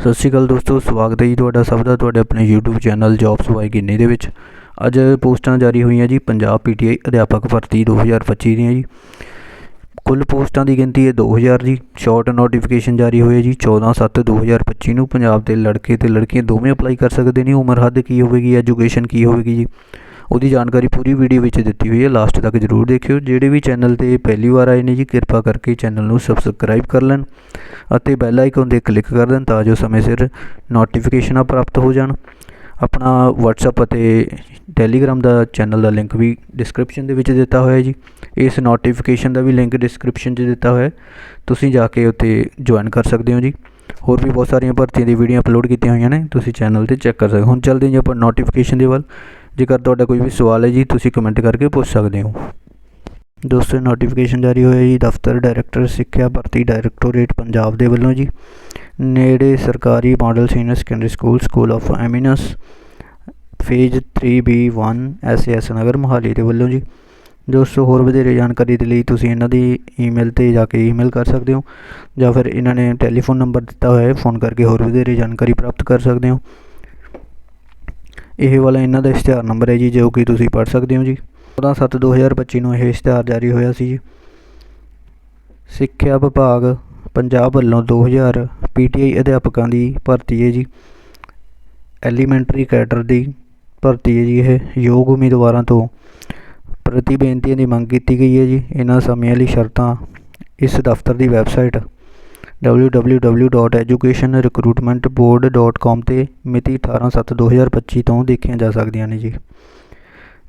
ਸਤਿ ਸ਼੍ਰੀ ਅਕਾਲ ਦੋਸਤੋ, ਸਵਾਗਤ ਹੈ ਜੀ ਤੁਹਾਡਾ ਸਭ ਦਾ ਤੁਹਾਡੇ ਆਪਣੇ YouTube channel jobs by Ginni ਦੇ ਵਿੱਚ। ਅੱਜ ਪੋਸਟਾਂ ਜਾਰੀ ਹੋਈਆਂ ਜੀ, ਪੰਜਾਬ ਪੀਟੀਆਈ ਅਧਿਆਪਕ ਭਰਤੀ 2025 ਦੀਆਂ ਜੀ। ਕੁੱਲ ਪੋਸਟਾਂ ਦੀ ਗਿਣਤੀ ਹੈ 2000 ਜੀ ਸ਼ਾਰਟ ਨੋਟੀਫਿਕੇਸ਼ਨ ਜਾਰੀ ਹੋਇਆ ਜੀ 14/7/2025 ਨੂੰ ਪੰਜਾਬ ਦੇ ਲੜਕੇ ਤੇ ਲੜਕੀਆਂ ਦੋਵੇਂ ਅਪਲਾਈ ਕਰ ਸਕਦੇ ਨੇ, ਉਮਰ ਹੱਦ ਕੀ ਹੋਵੇਗੀ ਐਜੂਕੇਸ਼ਨ ਕੀ ਹੋਵੇਗੀ ਜੀ। ਉਹਦੀ ਜਾਣਕਾਰੀ ਪੂਰੀ ਵੀਡੀਓ ਵਿੱਚ ਦਿੱਤੀ ਹੋਈ ਹੈ। ਲਾਸਟ ਤੱਕ ਜਰੂਰ ਦੇਖਿਓ। ਜਿਹੜੇ ਵੀ ਚੈਨਲ ਤੇ ਪਹਿਲੀ ਵਾਰ ਆਏ ਨੇ ਜੀ, ਕਿਰਪਾ ਕਰਕੇ ਚੈਨਲ ਨੂੰ ਸਬਸਕ੍ਰਾਈਬ ਕਰ ਲੈਣ ਅਤੇ ਬੈਲ ਆਈਕਨ ਤੇ ਕਲਿੱਕ ਕਰ ਦੇਣ ਤਾਂ ਜੋ ਸਮੇਂ ਸਿਰ ਨੋਟੀਫਿਕੇਸ਼ਨਾਂ ਪ੍ਰਾਪਤ ਹੋ ਜਾਣ। ਆਪਣਾ WhatsApp ਅਤੇ Telegram ਦਾ ਚੈਨਲ ਦਾ ਲਿੰਕ ਵੀ ਡਿਸਕ੍ਰਿਪਸ਼ਨ ਦੇ ਵਿੱਚ ਦਿੱਤਾ ਹੋਇਆ ਹੈ ਜੀ। ਇਸ ਨੋਟੀਫਿਕੇਸ਼ਨ ਦਾ ਵੀ ਲਿੰਕ ਡਿਸਕ੍ਰਿਪਸ਼ਨ 'ਚ ਦਿੱਤਾ ਹੋਇਆ ਹੈ। ਤੁਸੀਂ ਜਾ ਕੇ ਉੱਥੇ ਜੁਆਇਨ ਕਰ ਸਕਦੇ ਹੋ ਜੀ। ਹੋਰ ਵੀ ਬਹੁਤ ਸਾਰੀਆਂ ਭਰਤੀਆਂ ਦੀ ਵੀਡੀਓ ਅਪਲੋਡ ਕੀਤੀਆਂ ਹੋਈਆਂ ਨੇ। ਤੁਸੀਂ ਚੈਨਲ ਤੇ ਚੈੱਕ ਕਰ ਸਕਦੇ ਹੋ। ਹੁਣ ਚੱਲਦੇ ਹਾਂ ਜੀ ਆਪਾਂ ਨੋਟੀਫਿਕੇਸ਼ਨ ਦੇ ਵੱਲ। ਜੇਕਰ ਤੁਹਾਡਾ ਕੋਈ ਵੀ ਸਵਾਲ ਹੈ ਜੀ, ਤੁਸੀਂ ਕਮੈਂਟ ਕਰਕੇ ਪੁੱਛ ਸਕਦੇ ਹੋ। ਦੋਸਤੋ ਨੋਟੀਫਿਕੇਸ਼ਨ ਜਾਰੀ ਹੋਇਆ ਜੀ, ਦਫ਼ਤਰ ਡਾਇਰੈਕਟਰ ਸਿੱਖਿਆ ਭਰਤੀ ਡਾਇਰੈਕਟੋਰੇਟ ਪੰਜਾਬ ਦੇ ਵੱਲੋਂ ਜੀ। ਨੇੜੇ ਸਰਕਾਰੀ model senior secondary school school of eminence phase 3B1 SS Nagar Mohali ਦੇ ਵੱਲੋਂ ਜੀ। ਦੋਸਤੋ, ਹੋਰ ਵਧੇਰੇ ਜਾਣਕਾਰੀ ਦੇ ਲਈ ਤੁਸੀਂ ਇਹਨਾਂ ਦੀ ਈਮੇਲ ਤੇ ਜਾ ਕੇ ਈਮੇਲ ਕਰ ਸਕਦੇ ਹੋ, ਜਾਂ ਫਿਰ ਇਹਨਾਂ ਨੇ ਟੈਲੀਫੋਨ ਨੰਬਰ ਦਿੱਤਾ ਹੋਇਆ ਹੈ ਫੋਨ ਕਰਕੇ ਹੋਰ ਵਧੇਰੇ ਜਾਣਕਾਰੀ ਪ੍ਰਾਪਤ ਕਰ ਸਕਦੇ ਹੋ। ਇਹ ਵਾਲਾ ਇਹਨਾਂ ਦਾ ਇਸ਼ਤਿਹਾਰ ਨੰਬਰ ਹੈ ਜੀ, ਜੋ ਕਿ ਤੁਸੀਂ ਪੜ੍ਹ ਸਕਦੇ ਹੋ ਜੀ। 14/7/2025 ਨੂੰ ਇਹ ਇਸ਼ਤਿਹਾਰ ਜਾਰੀ ਹੋਇਆ ਸੀ ਜੀ। ਸਿੱਖਿਆ ਵਿਭਾਗ ਪੰਜਾਬ ਵੱਲੋਂ 2000 ਪੀਟੀਆਈ ਅਧਿਆਪਕਾਂ ਦੀ ਭਰਤੀ ਹੈ ਜੀ। ਐਲੀਮੈਂਟਰੀ ਕੈਡਰ ਦੀ ਭਰਤੀ ਹੈ ਜੀ ਇਹ। ਯੋਗ ਉਮੀਦਵਾਰਾਂ ਤੋਂ ਪ੍ਰਤੀ ਬੇਨਤੀਆਂ ਦੀ ਮੰਗ ਕੀਤੀ ਗਈ ਹੈ ਜੀ। ਇਹਨਾਂ ਸਮਿਆਂ ਲਈ ਸ਼ਰਤਾਂ ਇਸ ਦਫ਼ਤਰ ਦੀ ਵੈਬਸਾਈਟ www.educationrecruitmentboard.com ਤੇ ਮਿਤੀ 18/7/2025 ਤੋਂ ਦੇਖੀਆਂ ਜਾ ਸਕਦੀਆਂ ਨੇ ਜੀ।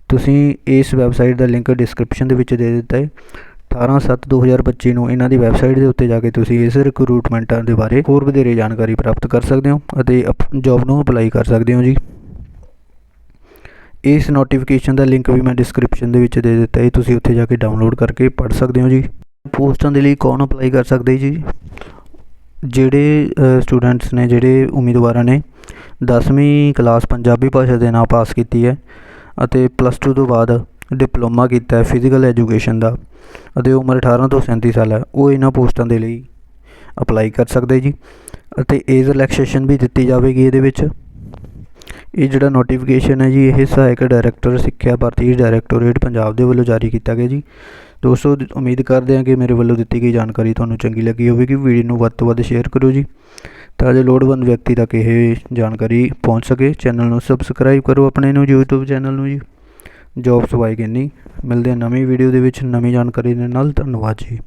ਤੁਸੀਂ ਇਸ ਵੈਬਸਾਈਟ ਦਾ ਲਿੰਕ ਡਿਸਕ੍ਰਿਪਸ਼ਨ ਦੇ ਵਿੱਚ ਦੇ ਦਿੱਤਾ ਹੈ। 18/7/2025 ਨੂੰ ਇਹਨਾਂ ਦੀ ਵੈਬਸਾਈਟ ਦੇ ਉੱਤੇ ਜਾ ਕੇ ਤੁਸੀਂ ਇਸ ਰਿਕਰੂਟਮੈਂਟਾਂ ਦੇ ਬਾਰੇ ਹੋਰ ਵਧੇਰੇ ਜਾਣਕਾਰੀ ਪ੍ਰਾਪਤ ਕਰ ਸਕਦੇ ਹੋ ਅਤੇ ਜੌਬ ਨੂੰ ਅਪਲਾਈ ਕਰ ਸਕਦੇ ਹੋ ਜੀ। ਇਸ ਨੋਟੀਫਿਕੇਸ਼ਨ ਦਾ ਲਿੰਕ ਵੀ ਮੈਂ ਡਿਸਕ੍ਰਿਪਸ਼ਨ ਦੇ ਵਿੱਚ ਦੇ ਦਿੱਤਾ ਹੈ। ਤੁਸੀਂ ਉੱਥੇ ਜਾ ਕੇ ਡਾਊਨਲੋਡ ਕਰਕੇ ਪੜ੍ਹ ਸਕਦੇ ਹੋ ਜੀ। ਪੋਸਟਾਂ ਦੇ ਲਈ ਕੌਣ ਅਪਲਾਈ ਕਰ ਸਕਦੇ ਜੀ? ਜਿਹੜੇ ਸਟੂਡੈਂਟਸ ਨੇ, ਜਿਹੜੇ ਉਮੀਦਵਾਰਾਂ ਨੇ 10ਵੀਂ ਕਲਾਸ ਪੰਜਾਬੀ ਭਾਸ਼ਾ ਦੇ ਨਾਲ ਪਾਸ ਕੀਤੀ ਹੈ ਅਤੇ ਪਲੱਸ ਟੂ ਤੋਂ ਬਾਅਦ ਡਿਪਲੋਮਾ ਕੀਤਾ ਹੈ ਫਿਜ਼ੀਕਲ ਐਜੂਕੇਸ਼ਨ ਦਾ ਅਤੇ ਉਮਰ 18 ਤੋਂ 37 ਸਾਲ ਹੈ, ਉਹ ਇਹਨਾਂ ਪੋਸਟਾਂ ਦੇ ਲਈ ਅਪਲਾਈ ਕਰ ਸਕਦੇ ਜੀ ਅਤੇ ਏਜ ਰਿਲੈਕਸੇਸ਼ਨ ਵੀ ਦਿੱਤੀ ਜਾਵੇਗੀ ਇਹਦੇ ਵਿੱਚ। ਇਹ ਜਿਹੜਾ ਨੋਟੀਫਿਕੇਸ਼ਨ ਹੈ ਜੀ, ਇਹ ਸਹਾਇਕ ਡਾਇਰੈਕਟਰ ਸਿੱਖਿਆ ਭਰਤੀ ਡਾਇਰੈਕਟੋਰੇਟ ਪੰਜਾਬ ਦੇ ਵੱਲੋਂ ਜਾਰੀ ਕੀਤਾ ਗਿਆ ਜੀ। ਦੋਸਤੋ ਉਮੀਦ ਕਰਦੇ ਹਾਂ ਕਿ ਮੇਰੇ ਵੱਲੋਂ ਦਿੱਤੀ ਗਈ ਜਾਣਕਾਰੀ ਤੁਹਾਨੂੰ ਚੰਗੀ ਲੱਗੀ ਹੋਵੇਗੀ। ਵੀਡੀਓ ਨੂੰ ਵੱਧ ਤੋਂ ਵੱਧ ਸ਼ੇਅਰ ਕਰੋ ਜੀ, ਤਾਂ ਜੋ ਲੋੜਵੰਦ ਵਿਅਕਤੀ ਤੱਕ ਇਹ ਜਾਣਕਾਰੀ ਪਹੁੰਚ ਸਕੇ। ਚੈਨਲ ਨੂੰ ਸਬਸਕ੍ਰਾਈਬ ਕਰੋ ਆਪਣੇ ਨੂੰ, YouTube ਚੈਨਲ ਨੂੰ ਜੀ। ਜੌਬਸ ਵਾਈ ਗਿੰਨੀ ਮਿਲਦੇ ਹਾਂ ਨਵੀਂ ਵੀਡੀਓ ਦੇ ਵਿੱਚ। ਨਵੀਂ ਜਾਣਕਾਰੀ ਦੇ ਨਾਲ। ਧੰਨਵਾਦ ਜੀ।